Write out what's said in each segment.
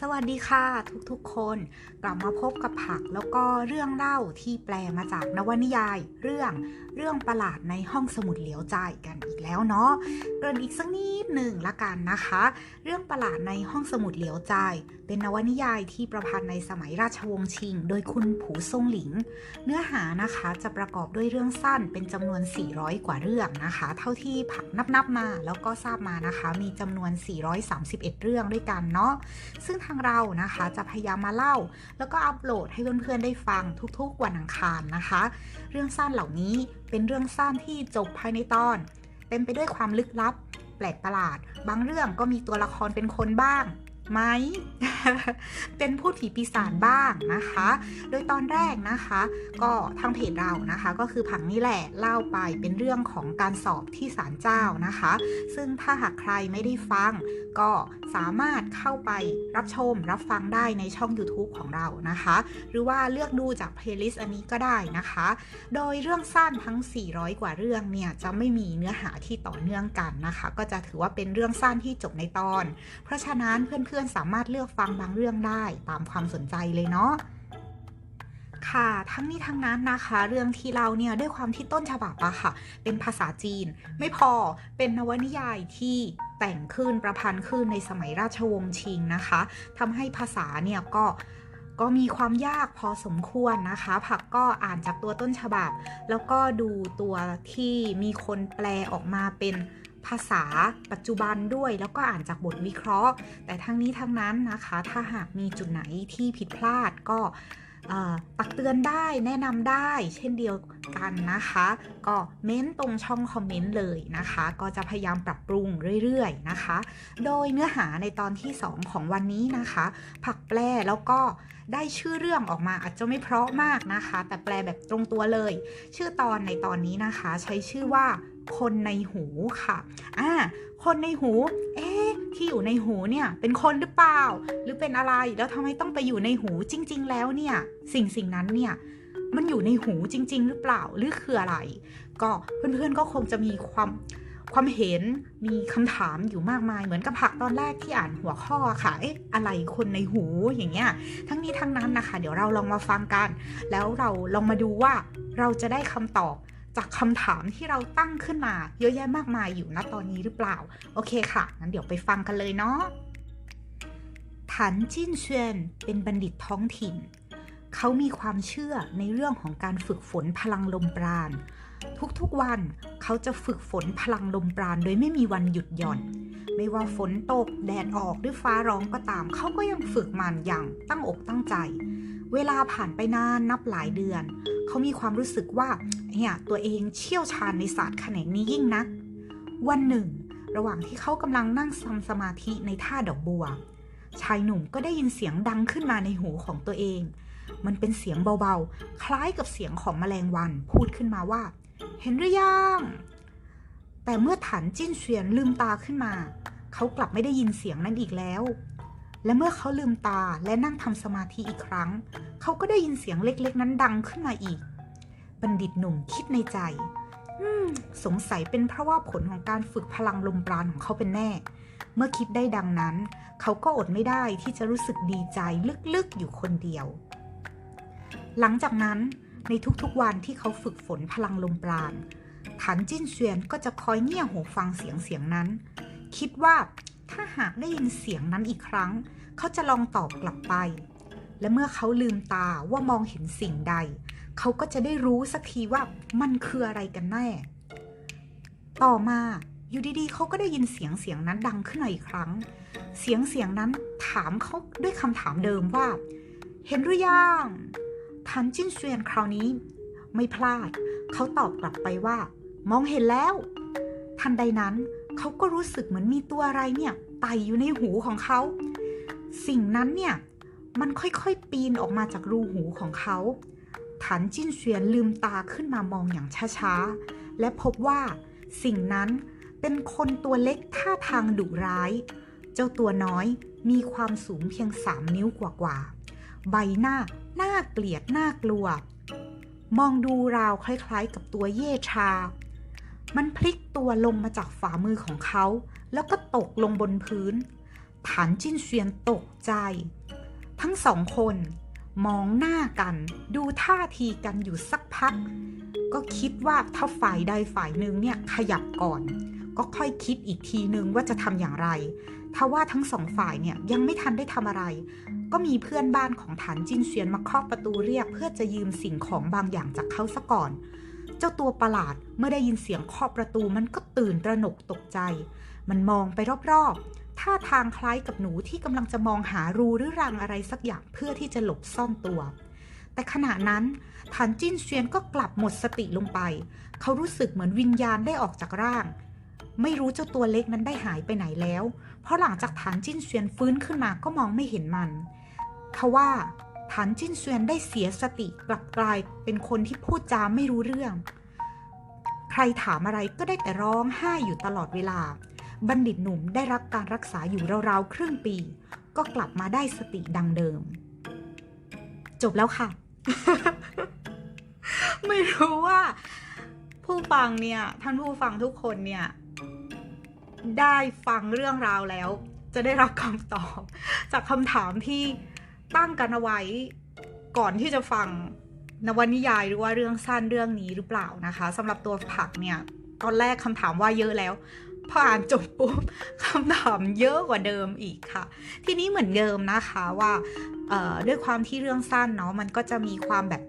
สวัสดีค่ะทุกๆคน กลับมาพบกับผักแล้วก็เรื่องเล่าที่แปลมาจากนวนิยาย เรื่องเรื่องประหลาดในห้องสมุดเหลียวใจกันอีก แล้วเนาะเกริ่นอีกสักนิดหนึ่งละกันนะคะ เรื่องประหลาดในห้องสมุดเหลียวใจ เป็นนวนิยายที่ประพันธ์ในสมัยราชวงศ์ชิง โดยคุณผูซงหลิง เนื้อหานะคะจะประกอบด้วยเรื่องสั้นเป็นจำนวน 400 กว่าเรื่องนะคะ เท่าที่ผักนับๆมาแล้วก็ทราบมานะคะ มีจำนวน 431 เรื่องด้วยกันเนาะซึ่งทางเรานะคะจะพยายามมาเล่า แล้วก็อัปโหลดให้เพื่อนๆได้ฟังทุกๆวันอังคารนะคะ เรื่องสั้นเหล่านี้เป็นเรื่องสั้นที่จบภายในตอน เต็มไปด้วยความลึกลับ แปลกประหลาด บางเรื่องก็มีตัวละครเป็นคนบ้าง ไหม เป็นพูดผีปีศาจบ้างนะคะ โดยตอนแรกนะคะ ก็ทางเพจเรานะคะ ก็คือผังนี่แหละเล่าไปเป็นเรื่องของการสอบที่ศาลเจ้านะคะ ซึ่งถ้าหากใครไม่ได้ฟัง ก็สามารถเข้าไปรับชมรับฟังได้ในช่อง YouTube ของเรานะคะ หรือว่าเลือกดูจากเพลย์ลิสต์อันนี้ก็ได้นะคะ โดยเรื่องสั้นทั้ง 400 กว่าเรื่องเนี่ยจะไม่มีเนื้อหาที่ต่อเนื่องกันนะคะ ก็จะถือว่าเป็นเรื่องสั้นที่จบในตอน เพราะฉะนั้นเพื่อนๆสามารถเลือกฟังบางเรื่องได้ตามความสนใจเลยเนาะค่ะทั้งนี้ทั้งนั้นนะคะ เรื่องที่เราเนี่ยด้วยความที่ต้นฉบับอะค่ะ เป็นภาษาจีน ไม่พอเป็นนวนิยายที่แต่งขึ้นประพันธ์ขึ้นในสมัยราชวงศ์ชิงนะคะทำให้ภาษาเนี่ยก็ก็มีความยากพอสมควรนะคะ ผักก็อ่านจากตัวต้นฉบับ แล้วก็ดูตัวที่มีคนแปลออกมาเป็น ภาษาปัจจุบันด้วย แล้วก็อ่านจากบทวิเคราะห์ แต่ทั้งนี้ทั้งนั้นนะคะ ถ้าหากมีจุดไหนที่ผิดพลาดก็ ตักเตือนได้แนะนำได้เช่นเดียวกันนะคะ ก็เม้นตรงช่องคอมเมนต์เลยนะคะ ก็จะพยายามปรับปรุงเรื่อยๆนะคะ โดยเนื้อหาในตอนที่ 2 ของวันนี้นะคะ ผักแปลแล้วก็ได้ชื่อเรื่องออกมาอาจจะไม่เพราะมากนะคะ แต่แปลแบบตรงตัวเลย ชื่อตอนในตอนนี้นะคะ ใช้ชื่อว่าคนในหูค่ะ อ่า คนในหู เอ๊ ที่อยู่ในหูเนี่ยเป็นคนหรือเปล่า หรือเป็นอะไรแล้วทำไมต้องไปอยู่ในหูจริง ๆ แล้วเนี่ยสิ่งสิ่งนั้นเนี่ยมันอยู่ในหูจริง ๆ หรือเปล่าหรือคืออะไร ก็เพื่อนๆก็คงจะมีความความเห็นมีคำถามอยู่มากมายเหมือนกับผักตอนแรกที่อ่านหัวข้อค่ะ เอ๊ะ อะไรคนในหูอย่างเงี้ย ทั้งนี้ทั้งนั้นนะคะ เดี๋ยวเราลองมาฟังกัน แล้วเราลองมาดูว่าเราจะได้คำตอบ จากคำถามที่เราตั้งขึ้นมาเยอะแยะมากมายอยู่ณตอนนี้หรือเปล่า โอเคค่ะ งั้นเดี๋ยวไปฟังกันเลยเนาะถันจิ้นเซียนเป็นบัณฑิตท้องถิ่น เขามีความเชื่อในเรื่องของการฝึกฝนพลังลมปราณ ทุกๆวันเขาจะฝึกฝนพลังลมปราณโดยไม่มีวันหยุดหย่อน ไม่ว่าฝนตกแดดออกหรือฟ้าร้องก็ตาม เขาก็ยังฝึกมันอย่างตั้งอกตั้งใจ เวลาผ่านไปนานนับหลายเดือนเเขามีความรู้สึกว่าเนี่ยตัวเองเชี่ยวชาญในศาสตร์แขนงนี้ยิ่งนัก วันหนึ่ง ระหว่างที่เขากำลังนั่งทำสมาธิในท่าดอกบัว ชายหนุ่มก็ได้ยินเสียงดังขึ้นมาในหูของตัวเอง มันเป็นเสียงเบาๆ คล้ายกับเสียงของแมลงวันพูดขึ้นมาว่า เห็นหรือยังแต่เมื่อถันจิ้นเฉียนลืมตาขึ้นมา เขากลับไม่ได้ยินเสียงนั้นอีกแล้ว และเมื่อเขาลืมตาและนั่งทำสมาธิอีกครั้ง เขาก็ได้ยินเสียงเล็กๆ นั้นดังขึ้นมาอีก บัณฑิตหนุ่มคิดในใจ อืม สงสัยเป็นเพราะว่าผลของการฝึกพลังลมปราณของเขาเป็นแน่ เมื่อคิดได้ดังนั้น เขาก็อดไม่ได้ที่จะรู้สึกดีใจลึกๆอยู่คนเดียว หลังจากนั้นในทุกๆวันที่เขาฝึกฝนพลังลมปราณถันจิ้นเซียนก็จะคอยเงี่ยหูฟังเสียงเสียงนั้น คิดว่า ถ้าหากได้ยินเสียงนั้นอีกครั้ง เขาจะลองตอบกลับไป และเมื่อเขาลืมตาว่ามองเห็นสิ่งใด เขาก็จะได้รู้สักทีว่ามันคืออะไรกันแน่ ต่อมาอยู่ดีๆเขาก็ได้ยินเสียงเสียงนั้นดังขึ้นมาอีกครั้ง เสียงเสียงนั้นถามเขาด้วยคำถามเดิมว่า เห็นหรือยังทันจิ้นเซียนคราวนี้ ไม่พลาด เขาตอบกลับไปว่า มองเห็นแล้ว ทันใดนั้น เขาก็รู้สึกเหมือนมีตัวอะไรเนี่ยไต่อยู่ในหูของเขา สิ่งนั้นเนี่ยมันค่อยๆปีนออกมาจากรูหูของเขาถันจิ้นเซียนลืมตาขึ้นมามองอย่างช้าๆ และพบว่าสิ่งนั้นเป็นคนตัวเล็กท่าทางดุร้าย เจ้าตัวน้อยมีความสูงเพียงสามนิ้วกว่าๆ ใบหน้าน่าเกลียดน่ากลัว มองดูราวคล้ายๆกับตัวเย่ชา มันพลิกตัวลงมาจากฝ่ามือของเขา แล้วก็ตกลงบนพื้น ฐานจิ้นเซียนตกใจ ทั้งสองคนมองหน้ากันดูท่าทีกันอยู่สักพัก ก็คิดว่าถ้าฝ่ายใดฝ่ายหนึ่งเนี่ยขยับก่อน ก็ค่อยคิดอีกทีนึงว่าจะทำอย่างไรทว่าทั้งสองฝ่ายเนี่ยยังไม่ทันได้ทำอะไร ก็มีเพื่อนบ้านของฐานจินเซียนมาเคาะประตูเรียก เพื่อจะยืมสิ่งของบางอย่างจากเขาซะก่อน เจ้าตัวประหลาดเมื่อได้ยินเสียงเคาะประตูมันก็ตื่นตระหนกตกใจ มันมองไปรอบๆ ท่าทางคล้ายกับหนูที่กำลังจะมองหารูหรือรังอะไรสักอย่างเพื่อที่จะหลบซ่อนตัว แต่ขณะนั้นฐานจิ้นเซียนก็กลับหมดสติลงไป เขารู้สึกเหมือนวิญญาณได้ออกจากร่าง ไม่รู้เจ้าตัวเล็กนั้นได้หายไปไหนแล้ว เพราะหลังจากฐานจิ้นเซียนฟื้นขึ้นมาก็มองไม่เห็นมันทว่า ฐานจิ้นเซียนได้เสียสติกลับกลายเป็นคนที่พูดจาไม่รู้เรื่อง ใครถามอะไรก็ได้แต่ร้องไห้อยู่ตลอดเวลา บัณฑิตหนุ่มได้รับการรักษาอยู่ราวๆครึ่งปี ก็กลับมาได้สติดังเดิม จบแล้วค่ะ ไม่รู้ว่า ผู้ฟังเนี่ย ท่านผู้ฟังทุกคนเนี่ย ได้ฟังเรื่องราวแล้ว จะได้รับคำตอบ จากคำถามที่ ตั้งกันเอาไว้ก่อนที่จะฟังนวนิยายหรือว่าเรื่องสั้นเรื่องนี้หรือเปล่านะคะสำหรับตัวผักเนี่ย ตอนแรกคำถามว่าเยอะแล้วพออ่านจบปุ๊บคำถามเยอะกว่าเดิมอีกค่ะ ทีนี้เหมือนเดิมนะคะว่าด้วยความที่เรื่องสั้นเนาะมันก็จะมีความแบบ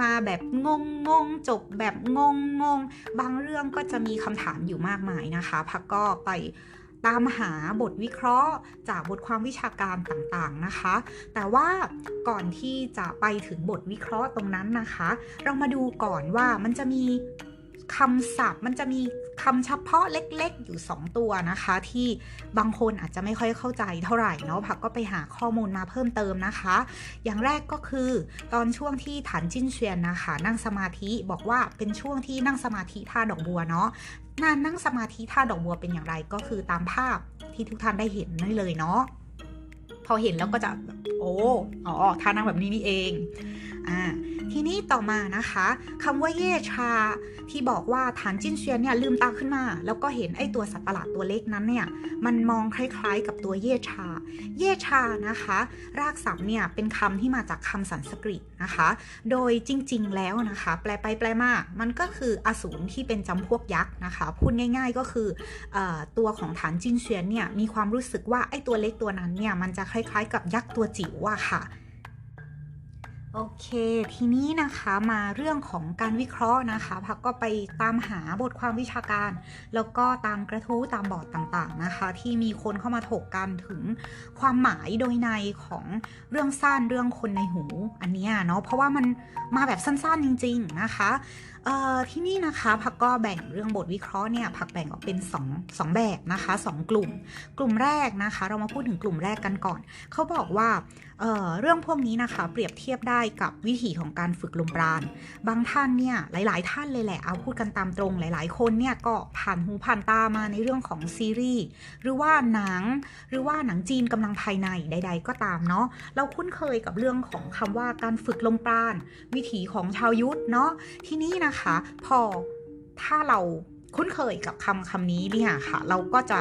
มาแบบงงงงจบแบบงงงงบางเรื่องก็จะมีคำถามอยู่มากมายนะคะ พักก็ไป ตามหาบทวิเคราะห์ จากบทความวิชาการต่างๆนะคะ แต่ว่าก่อนที่จะไปถึงบทวิเคราะห์ตรงนั้นนะคะ เรามาดูก่อนว่ามันจะมีคำศัพท์มันจะมี คำเฉพาะเล็กๆ อยู่ 2 ตัวนะคะ ที่บางคนอาจจะไม่ค่อยเข้าใจเท่าไหร่เนาะผักก็ไปหาข้อมูลมาเพิ่มเติมนะคะ อย่างแรกก็คือตอนช่วงที่ฐานจิ้นเชียนนะคะ นั่งสมาธิบอกว่าเป็นช่วงที่นั่งสมาธิท่าดอกบัวเนาะนานนั่งสมาธิท่าดอกบัวเป็นอย่างไรก็คือตามภาพที่ทุกท่านได้เห็นนี่นเลยเนาะพอเห็นแล้วก็จะแบบโอ้อ๋อท่านั่งแบบนี้นี่เอง อ่าทีนี้ต่อมานะคะคำว่าเย่ชา ที่บอกว่าฐานจิ้นเชียนเนี่ยลืมตาขึ้นมา แล้วก็เห็นไอ้ตัวสัตว์ประหลาดตัวเล็กนั้นเนี่ยมันมองคล้ายๆกับตัวเย่ชา เย่ชานะคะ รากศัพท์เนี่ยเป็นคำที่มาจากคำสันสกฤตนะคะ โดยจริงๆแล้วนะคะ แปลไปแปลมามันก็คืออสูรที่เป็นจำพวกยักษ์นะคะ พูดง่าย ๆก็คือออตัวของฐานจิ้นเชียนเนี่ยมีความรู้สึกว่าไอ้ตัวเล็กตัวนั้นเนี่ยมันจะคล้ายๆ กับยักษ์ตัวจิ๋วอะค่ะ โอเค ทีนี้นะคะมาเรื่องของการวิเคราะห์นะคะพักก็ไปตามหาบทความวิชาการ แล้วก็ตามกระทู้ตามบอร์ดต่างๆนะคะ ที่มีคนเข้ามาถกกันถึงความหมายโดยในของเรื่องสั้นเรื่องคนในหูอันเนี้ยเนาะเพราะว่ามันมาแบบสั้นๆจริง ๆนะคะที่นี่นะคะพักก็แบ่งเรื่องบทวิเคราะห์เนี่ยพักแบ่งออกเป็น2 2แบบนะคะสองกลุ่ม กลุ่มแรกนะคะ เรามาพูดถึงกลุ่มแรกกันก่อน เขาบอกว่าเเรื่องพวกนี้นะคะ เปรียบเทียบได้กับวิธีของการฝึกลมปราณบางท่านเนี่ยหลาย ๆ ท่านเลยแหละเอาพูดกันตามตรงหลาย ๆ คนเนี่ยก็ผ่านหูผ่านตามาในเรื่องของซีรีส์หรือว่าหนังหรือว่าหนังจีนกำลังภายในใด ๆ ก็ตามเนาะเราคุ้นเคยกับเรื่องของคำว่าการฝึกลมปราณวิถีของชาวยุทธเนาะทีนี้นะคะ พอถ้าเราคุ้นเคยกับคำคำนี้เนี่ยค่ะ เราก็จะ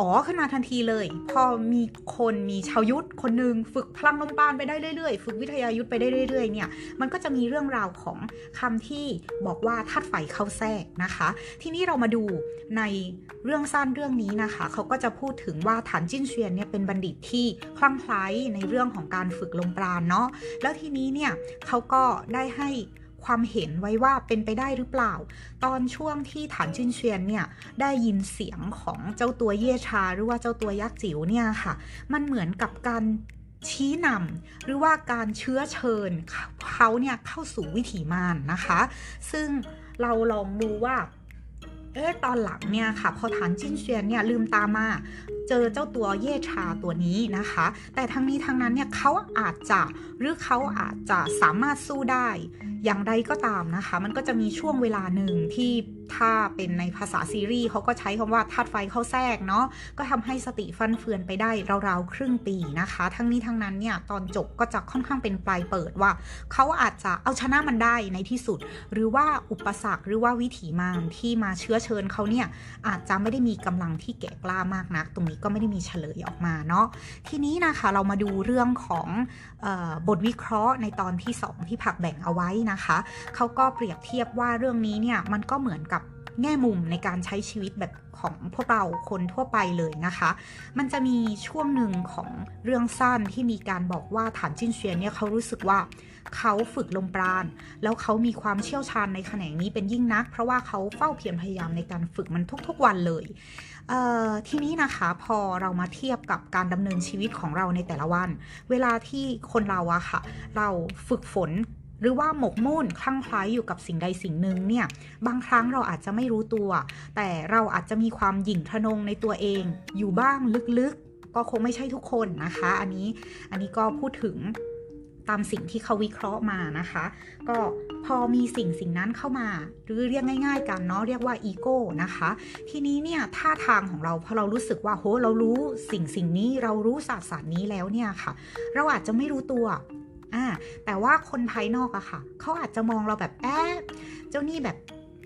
อ๋อขึ้นมาทันทีเลย พอมีคนมีชาวยุทธคนหนึ่งฝึกพลังลมปราณไปได้เรื่อยๆ ฝึกวิทยายุทธไปได้เรื่อยๆ เนี่ย มันก็จะมีเรื่องราวของคำที่บอกว่าธาตุไฟเข้าแทรกนะคะ ทีนี้เรามาดูในเรื่องสั้นเรื่องนี้นะคะ เขาก็จะพูดถึงว่าฐานจิ้นเชียนเนี่ยเป็นบัณฑิตที่คลั่งไคล้ในเรื่องของการฝึกลมปราณเนาะ แล้วทีนี้เนี่ยเขาก็ได้ให้ ความเห็นไว้ว่าเป็นไปได้หรือเปล่า ตอนช่วงที่ฐานจินเชียนเนี่ยได้ยินเสียงของเจ้าตัวเย่ชา หรือว่าเจ้าตัวยักษ์จิ๋วเนี่ยค่ะ มันเหมือนกับการชี้นำหรือว่าการเชื้อเชิญเขาเนี่ยเข้าสู่วิถีมารนะคะ ซึ่งเราลองดูว่าเอ๊ะตอนหลังเนี่ยค่ะพอฐานจิ้นเชียนเนี่ยลืมตามา เจอเจ้าตัวเย่ชาตัวนี้นะคะ แต่ทั้งนี้ทั้งนั้นเนี่ยเขาอาจจะหรือเขาอาจจะสามารถสู้ได้ อย่างไรก็ตามนะคะ มันก็จะมีช่วงเวลาหนึ่งที่ถ้าเป็นในภาษาซีรีส์เขาก็ใช้คำว่าธาตุไฟเข้าแทรกเนาะก็ทำให้สติฟันเฟือนไปได้ราวๆครึ่งปีนะคะ ทั้งนี้ทั้งนั้นเนี่ยตอนจบก็จะค่อนข้างเป็นปลายเปิดว่าเขาอาจจะเอาชนะมันได้ในที่สุด หรือว่าอุปสรรคหรือว่าวิถีมารที่มาเชื้อเชิญเขาเนี่ยอาจจะไม่ได้มีกำลังที่แก่กล้ามากนักตรงนี้ก็ไม่ได้มีเฉลยออกมาเนาะทีนี้นะคะเรามาดูเรื่องของออบทวิเคราะห์ในตอนที่ 2 ที่ผักแบ่งเอาไว้นะคะเขาก็เปรียบเทียบว่าเรื่องนี้เนี่ยมันก็เหมือนกับแง่มุมในการใช้ชีวิตแบบของพวกเราคนทั่วไปเลยนะคะ มันจะมีช่วงหนึ่งของเรื่องสั้นที่มีการบอกว่าฐานจินเชียนเนี่ยเขารู้สึกว่าเขาฝึกลมปราณ แล้วเขามีความเชี่ยวชาญในแขนงนี้เป็นยิ่งนัก เพราะว่าเขาเฝ้าเพียรพยายามในการฝึกมันทุกๆวันเลย ทีนี้นะคะพอเรามาเทียบกับการดำเนินชีวิตของเราในแต่ละวัน เวลาที่คนเราอะค่ะ เราฝึกฝนหรือว่าหมกมุ่นคลั่งไคล้อยู่กับสิ่งใดสิ่งหนึ่งเนี่ยบางครั้งเราอาจจะไม่รู้ตัว แต่เราอาจจะมีความหยิ่งทะนงในตัวเอง อยู่บ้างลึกๆ ก็คงไม่ใช่ทุกคนนะคะ อันนี้อันนี้ก็พูดถึง ตามสิ่งที่เขาวิเคราะห์มานะคะ ก็พอมีสิ่งสิ่งนั้นเข้ามา หรือเรียกง่าย ๆ กันเนาะเรียกว่าอีโก้นะคะ ทีนี้เนี่ยท่าทางของเราพอเรารู้สึกว่าโหเรารู้สิ่งสิ่งนี้เรารู้ศาสตร์ศาสตร์นี้แล้วเนี่ยค่ะ เราอาจจะไม่รู้ตัวอ่าแต่ว่าคนภายนอกอะค่ะเขาอาจจะมองเราแบบแอบเจ้านี่แบบ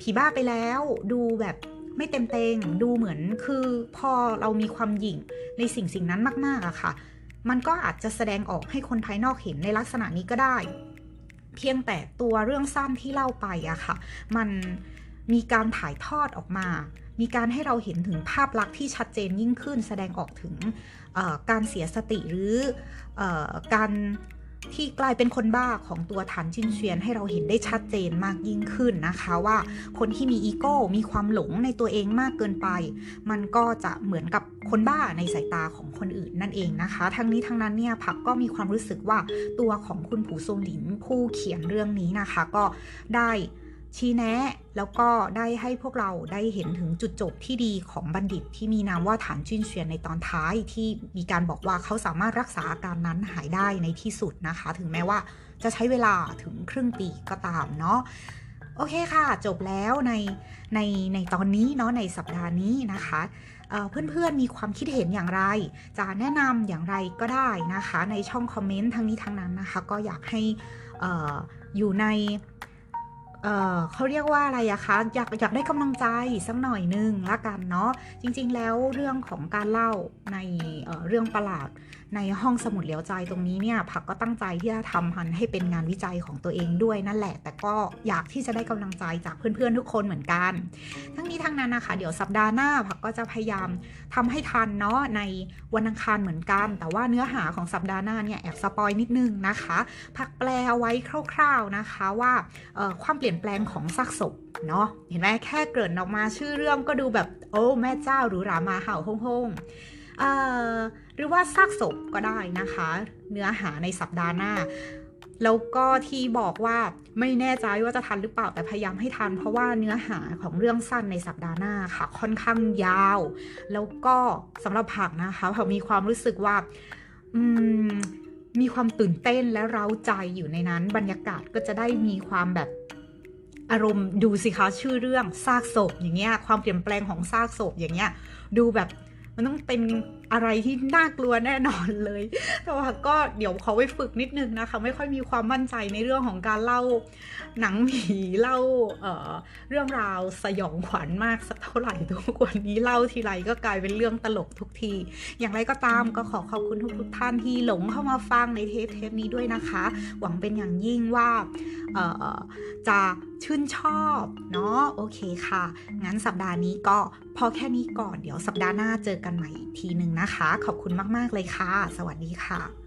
ผีบ้าไปแล้ว ดูแบบไม่เต็มเต็งดูเหมือนคือพอเรามีความหยิ่งในสิ่งสิ่งนั้นมากๆอะค่ะ มันก็อาจจะแสดงออกให้คนภายนอกเห็นในลักษณะนี้ก็ได้ เพียงแต่ตัวเรื่องสั้นที่เล่าไปอะค่ะ มันมีการถ่ายทอดออกมา มีการให้เราเห็นถึงภาพลักษณ์ที่ชัดเจนยิ่งขึ้น แสดงออกถึงการเสียสติหรืออการ ที่กลายเป็นคนบ้าของตัวฐานชินเชียนให้เราเห็นได้ชัดเจนมากยิ่งขึ้นนะคะว่าคนที่มีอีโก้มีความหลงในตัวเองมากเกินไป มันก็จะเหมือนกับคนบ้าในสายตาของคนอื่นนั่นเองนะคะ ทั้งนี้ทั้งนั้นเนี่ยผักก็มีความรู้สึกว่าตัวของคุณผูทรงหลินผู้เขียนเรื่องนี้นะคะ ก็ได้ ชี้แนะ แล้วก็ได้ให้พวกเราได้เห็นถึงจุดจบที่ดีของบัณฑิต ที่มีนามว่าฐานจินเชียนในตอนท้ายที่มีการบอกว่าเขาสามารถรักษาอาการนั้นหายได้ในที่สุดนะคะ ถึงแม้ว่าจะใช้เวลาถึงครึ่งปีก็ตามเนาะโอเคค่ะ จบแล้วในในในตอนนี้เนาะในสัปดาห์นี้นะคะเเพื่อนๆมีความคิดเห็นอย่างไร จะแนะนำอย่างไรก็ได้นะคะ ในช่องคอมเมนต์ทั้งนี้ทั้งนั้นนะคะ ก็อยากให้อออยู่ใน เออเขาเรียกว่าอะไรอะคะอยากอยากได้กำลังใจสักหน่อยนึงละกันเนาะจริงๆแล้วเรื่องของการเล่าในเเรื่องประหลาด ในห้องสมุดเหลียวใจตรงนี้เนี่ยผักก็ตั้งใจที่จะทำมันให้เป็นงานวิจัยของตัวเองด้วยนั่นแหละ แต่ก็อยากที่จะได้กำลังใจจากเพื่อนๆทุกคนเหมือนกัน ทั้งนี้ทั้งนั้นนะคะเดี๋ยวสัปดาห์หน้าผักก็จะพยายามทำให้ทันเนาะในวันอังคารเหมือนกัน แต่ว่าเนื้อหาของสัปดาห์หน้าเนี่ยแอบสปอยนิดนึงนะคะผักแปลเอาไว้คร่าวๆนะคะว่าความเปลี่ยนแปลงของซากศพเนาะเห็นไหมแค่เกริ่นออกมาชื่อเรื่องก็ดูแบบโอ้แม่เจ้าหรือรามาเห่าฮ่องๆ หรือว่าซากศพก็ได้นะคะ เนื้อหาในสัปดาห์หน้า แล้วก็ที่บอกว่าไม่แน่ใจว่าจะทันหรือเปล่าแต่พยายามให้ทัน เพราะว่าเนื้อหาของเรื่องสั้นในสัปดาห์หน้าค่ะ ค่อนข้างยาว แล้วก็สำหรับผักนะคะผักมีความรู้สึกว่าอืมมีความตื่นเต้นและเร้าใจอยู่ในนั้น บรรยากาศก็จะได้มีความแบบอารมณ์ดูสิคะชื่อเรื่องซากศพอย่างเงี้ยความเปลี่ยนแปลงของซากศพอย่างเงี้ยดูแบบ มันต้ องเป็นอะไรที่น่ากลัวแน่นอนเลย แต่ว่าก็เดี๋ยวเขาไปฝึกนิดนึงนะคะ ไม่ค่อยมีความมั่นใจในเรื่องของการเล่าหนังผีเล่าเอ่อเรื่องราวสยองขวัญมากสักเท่าไหร่ทุกวันนี้เล่าทีไรก็กลายเป็นเรื่องตลกทุกที อย่างไรก็ตามก็ขอขอบคุณทุกๆท่านที่หลงเข้ามาฟังในเทปเทปนี้ด้วยนะคะ หวังเป็นอย่างยิ่งว่าเอ่อจะชื่นชอบเนาะโอเคค่ะ งั้นสัปดาห์นี้ก็พอแค่นี้ก่อนเดี๋ยวสัปดาห์หน้าเจอกันใหม่อีกทีหนึ่งนะคะ ขอบคุณมาก ๆ เลยค่ะ สวัสดีค่ะ